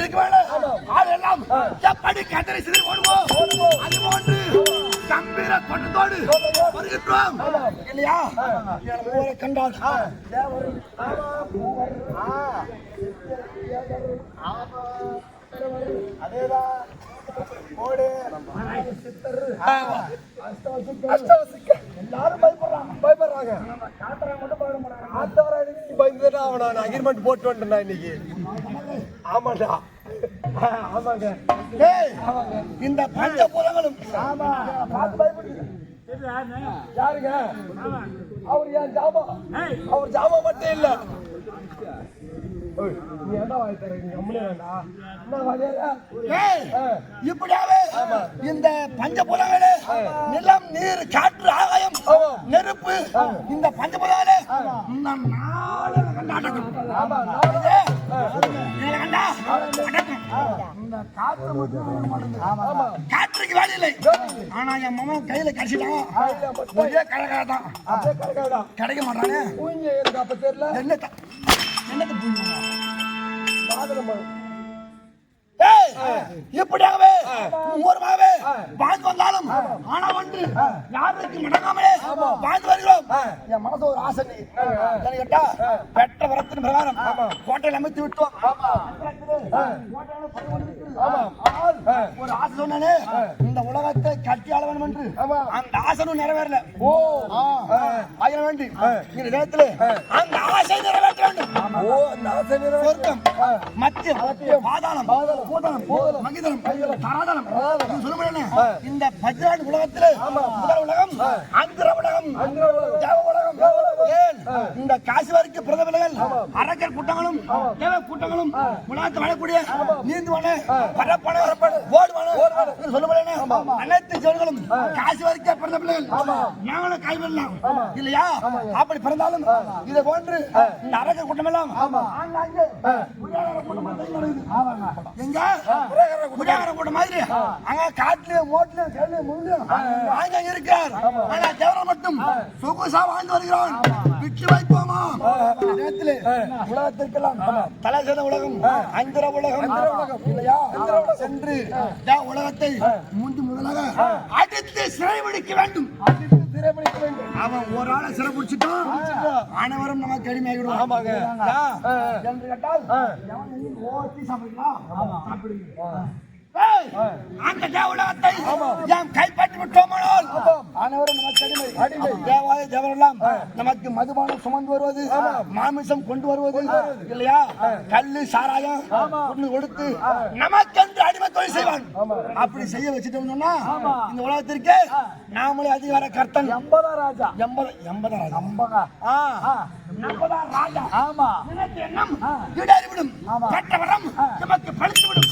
இருக்க வேண்டும் ஆளெல்லாம் எப்படி கதறி சிதறி ஓடுவோம் அது போன்று கம்பீர கொண்டதோடு வருகின்றோம். இல்லையா? என் மூவரை கண்டால். அதேதான். ஓடு அஷ்டவசிக்க எல்லாரும் பயப்படுறாங்க. பயப்படுறாங்க. பயந்துதான் அவனா அக்ரிமெண்ட் போட்டு வந்துட்டேன் இன்னைக்கு. ஆமாடா ஆமாங்க. இந்த பஞ்ச புலங்களும் ஆமா யாருங்க? அவர் ஏன் ஜாமா அவர் ஜாமா மட்டும் இல்ல. நீ என்ன வாங்கி தர நீ கம்முனே வேண்டாம் என்ன வாங்கியா ஏய், இப்படியாவே இந்த பஞ்ச புலங்களே நிலம் நீர் காற்று ஆகாயம். நெருப்பு இந்த பஞ்ச புலங்களே இந்த நாலு கண்டாட்டம் ஆமா இதுல கண்டா? அடக்கம். இந்த காற்று மட்டும். காற்றுக்கு வேலை இல்லை. ஆனா என் மாமன் கையில கடிச்சிட்டான். ஒரே கழகாதான் கிடைக்க மாட்டானே? பூஞ்சை எனக்கு அப்ப தெரியல? என்னத்த? என்னத்த புரியுமா இப்படியாகவே மூர்மாவே வாழ்ந்து வந்தாலும் ஆனா ஒன்று யாருக்கு முடங்காமலே வாழ்ந்து வருகிறோம். என் மனசு ஒரு ஆசை கேட்டா பெற்ற வரத்தின் பிரகாரம் கோட்டையில் அமைத்து விட்டோம். ஒரு ஆசை சொன்னானே இந்த உலகத்தை கட்டி ஆள வேண்டும் என்று. அந்த ஆசனும் நிறைவேறல. ஓ. ஆயிர வேண்டி. இந்த நேரத்தில் அந்த ஆசை நிறைவேற்ற வேண்டும். ஓ அந்த ஆசை நிறைவேற சொர்க்கம் மத்தியம் பாதாளம். பூதளம். மகிதளம் தராதளம் இது சொல்ல முடியாது இந்த பஜ்ராண்டு உலகத்திலே முதல் உலகம் அந்திர உலகம் அந்திர உலகம். ஏன்? இந்த காசி வரைக்கும் பிரதமர்கள் அரக்கர் கூட்டங்களும் தேவ கூட்டங்களும் உலகத்தில் வாழக்கூடிய நீந்துவான பரப்பான ஓடுவான இது சொல்ல முடியாது அனைத்து ஜோன்களும் காசி வரைக்கும் பிறந்த பிள்ளைகள் நாங்களும் கைவிடலாம் இல்லையா? அப்படி பிறந்தாலும் இதை போன்று இந்த அரக்கர் கூட்டம் எல்லாம். எங்க? புரியாத கூட்டம். மாதிரி. அங்க காட்டுலயும் மோட்லயும் கேள்வியும் முள்ளையும் ஆங்க இருக்கிறார். ஆனா தேவரம் மட்டும் சொகுசா வாழ்ந்து வருகிறான். விட்டு வைப்போமா நேரத்திலே உலகத்திற்கெல்லாம் உலகம் அந்திர உலகம். இல்லையா? சென்று. உலகத்தை முந்து முதலாக அடித்து சிறைபிடிக்க வேண்டும். அவன் ஒரு ஆளை சிறை பிடிச்சிட்டான் அனைவரும் நமக்கு அடிமையாகிடுவோம் ஆமாங்க. என்று கேட்டால் சாப்பிடுங்க அந்த தேவ உலகத்தை யாம் கைப்பற்றி விட்டோமானால் அனைவரும் நமக்கு தேவாய தேவரெல்லாம் நமக்கு மதுபானம் சுமந்து வருவது மாமிசம் கொண்டு வருவது இல்லையா? கல்லு சாராயம் கொடுத்து நமக்கென்று அடிமை தொழில் செய்வான். அப்படி செய்ய வச்சுட்டோம்னா இந்த உலகத்திற்கு நாமளே அதிகார கர்த்தன் எண்பதா ராஜா. எண்பது எண்பதா ராஜா? எண்பதா. எண்பதா ராஜா. ஆமா. எண்ணம் ஈடேறிவிடும் கட்ட வரம் நமக்கு பழித்துவிடும்.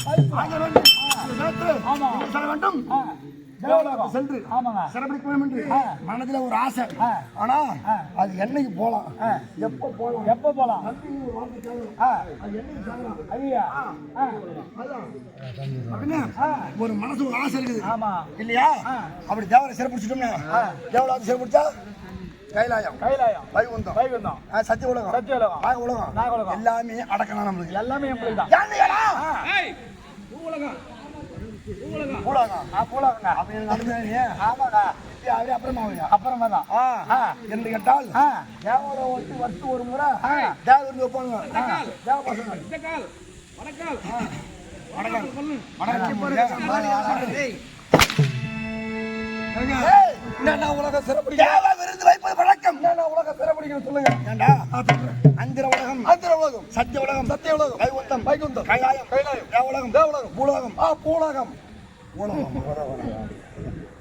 வேண்டும். சென்று வேண்டும் என்று மனதில் ஒரு ஆசை. ஆனா அது என்னைக்கு போலாம்? எப்ப போலாம்? எப்ப போலாம்? ஒரு வார்த்தை கேட்கணும். ஆ, அது என்னைக்கு கேட்கலாம்? ஐயா. ஆ, அதான். அப்படின்னு ஒரு மனசு ஒரு ஆசை இருக்குது. ஆமா. இல்லையா? அப்படி தேவரை சிறப்பிடிச்சிட்டோம்னா தேவலாவது சிறப்பிடிச்சா கைலாயம். கைலாயம். வைகுந்தம் வைகுந்தம் ஆ, சத்திய உலகம். சத்திய உலகம். நாக உலகம். நாக உலகம். எல்லாமே அடக்கலாம் நம்மளுக்கு. எல்லாமே எங்களுக்கு தான். ஏன்னுங்களா? அப்புறமா ஆகுயா? அப்புறமா தான் ஆ, ஆ. என்று கேட்டால் ஆ. தேவரை ஒட்டி வருஷம் ஒரு முறை தேவர் வந்து வைப்பாங்க. தேவ பசங்க. வணக்கம் வணக்கம். வணக்கம். என்னடா உலக சிறப்பிடிக்க தேவ விருந்து வைப்பது வழக்கம். என்னடா உலக சிறப்பிடிக்கணும் சொல்லுங்க? ஏண்டா? அந்திர உலகம். ஆந்திர உலகம். சத்திய உலகம். சத்திய உலகம். வைகுந்தம் வைகுந்தம் கைலாயம். கைலாயம். தேவ உலகம் தேவலகம். பூலோகம். ஆ பூலகம்.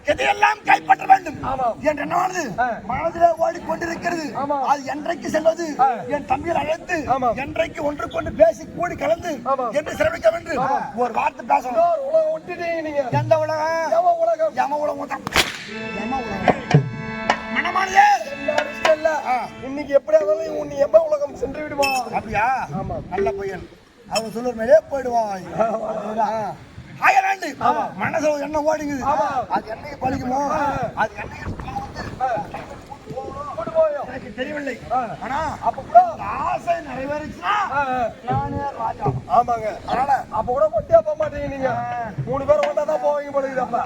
எதையெல்லாம் கைப்பற்ற வேண்டும்? ஆமாம். என் எண்ணமானது ஆ. மனதிலே ஓடிக்கொண்டிருக்கிறது. அது என்றைக்கு செல்வது. என் தம்பியை அழைத்து. என்றைக்கு ஒன்று கொண்டு பேசி கூடி கலந்து. என்று சிறப்பிக்க வேண்டும். ஒரு வார்த்தை பேசணும். உலகம் எந்த உலகம்? உலகம். யம உலகம் இன்னைக்கு எப்படியா இருந்தாலும் உன்னை எவ்வளோ உலகம் சென்று விடுவான் அப்படியா? ஆமாம். நல்ல பையன். அவங்க சொல்லுற மேலே போயிடுவாய். ஆ. ஆய வேண்டும் மனசுல எண்ணம் ஓடுங்குது. ஆமா. அது என்னைக்கு பழிக்குமோ. அது என்னைக்கு எனக்கு தெரியவில்லை. ஆனா அப்ப கூட ஆசை நிறைவேறுச்சுன்னா. நானே ராஜா. ஆமாங்க. அதனால அப்ப கூட கொட்டியா போக மாட்டீங்க நீங்க. மூணு பேரும் ஒன்றா தான் போவீங்க போல இருக்குது அப்ப.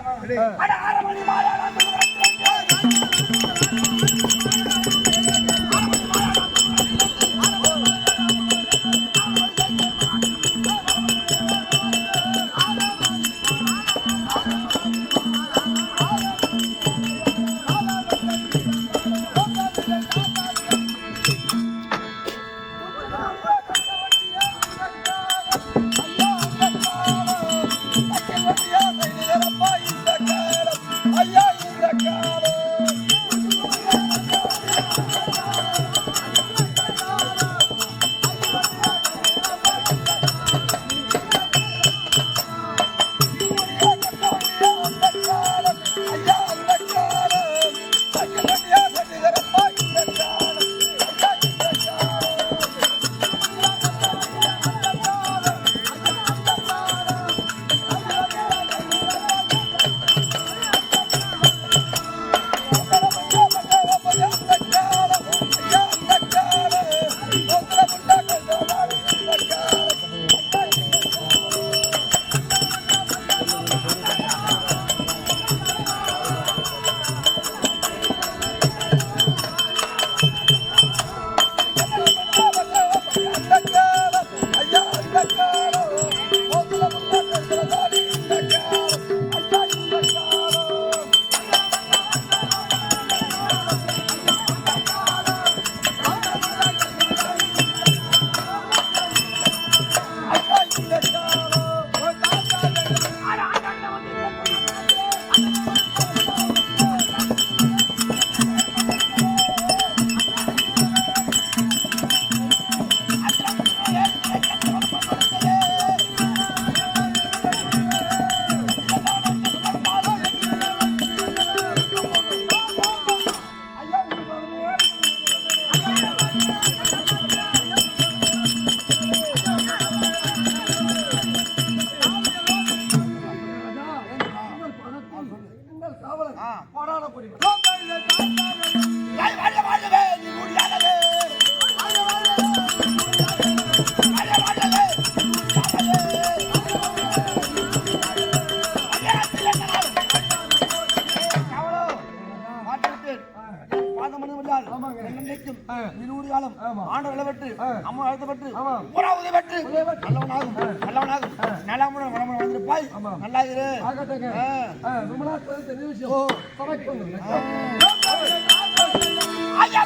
வாழ, வாழ, விளைவெட்டு, அம்மா அழுத்தப்பட்டு, பூரா உதவப்பட்டு, நல்லவனாகும், நல்லவனாகும், நலமுடன் வளமுடன் வந்திருப்பாய். நல்லா இரு. ரொம்ப நாள் தெரிஞ்ச விஷயம். ஐயா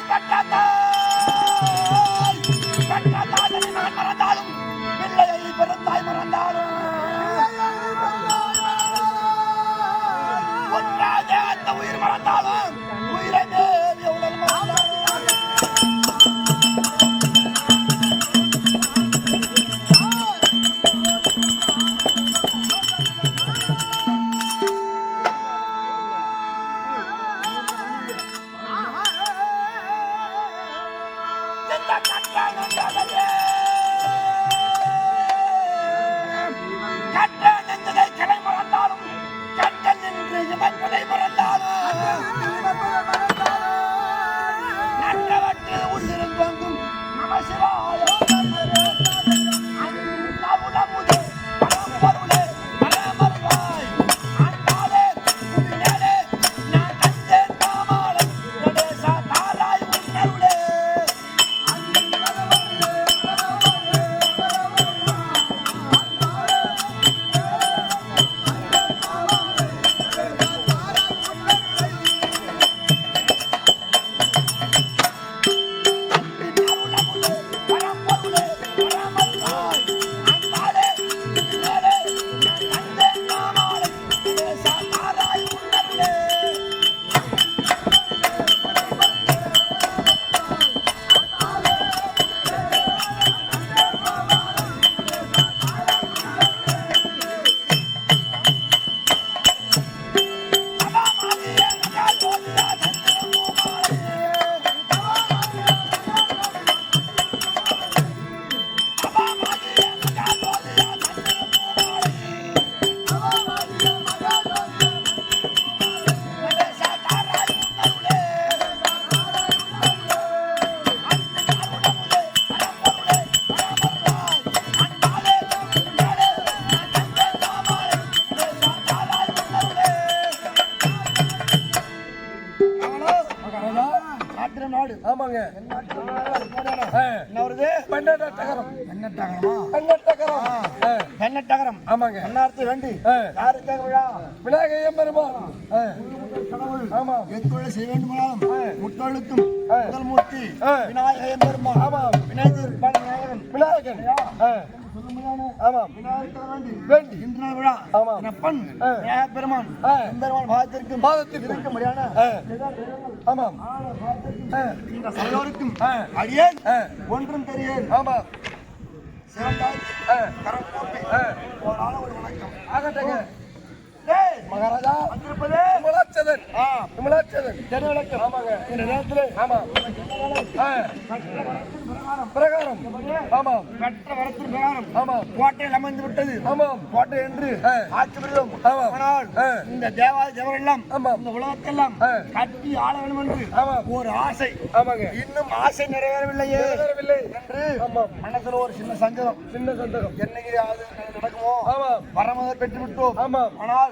ஆமாங்க. என்ன வருது? பெண்ணட்டகரம் பெண்ணட்டகரமா பெண்ணட்டகரம் ஆமாங்க. அன்னார்த்து வேண்டி. யாருக்காக விழா? விநாயகர் பெருமாள். ஆமா எத்தொழில் செய்ய வேண்டுமானாலும் முத்தொழுக்கும். முதல் மூர்த்தி. விநாயகன் பெருமாள் ஆமாம். விநாயகர் விநாயகன். விநாயகன். பெருமான் பாதத்திற்கும் பாதத்திற்கும். ஆமாம். இந்த சபையோருக்கும் ஆ. அடியேன். ஒன்றும் தெரியேன். ஆமாம். சிறந்தாய். கரம் ஆ. ஒரு வணக்கம். ஆகட்டங்க. மகாராஜா வந்திருப்பதே விமலாச்சதன் ஆ, விமலாச்சதன் தெரு விளக்கம் ஆமாங்க. இந்த நேரத்தில் ஆமாம் ஆ. பிரகாரம். ஆமாம். கற்ற வரத்தின் பிரகாரம். ஆமாம். கோட்டையில் அமர்ந்து விட்டது. ஆமாம். கோட்டை என்று. ஆட்சி புரியும். ஆனால். இந்த தேவாதி தேவரெல்லாம் ஆமாம். இந்த உலகத்தெல்லாம். கட்டி ஆள வேண்டும் என்று ஆமாம். ஒரு ஆசை. ஆமாங்க. இன்னும் ஆசை நிறைவேறவில்லையே. நிறைவேறவில்லை. என்று ஆமாம். மனசுல ஒரு சின்ன சஞ்சலம் சின்ன சந்தகம். என்னைக்கு அது நடக்குமோ? ஆமாம். வரமதை பெற்று விட்டோம் ஆமாம். ஆனால்.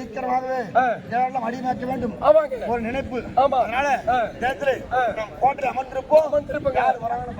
சீக்கிரமாகவே இதெல்லாம் அடிமாக்க வேண்டும். ஒரு நினைப்பு. அதனால தேர்தலை நம் கோட்டையில் அமர்ந்திருப்போம். அமர்ந்திருப்போம் யார் வராங்கன்னு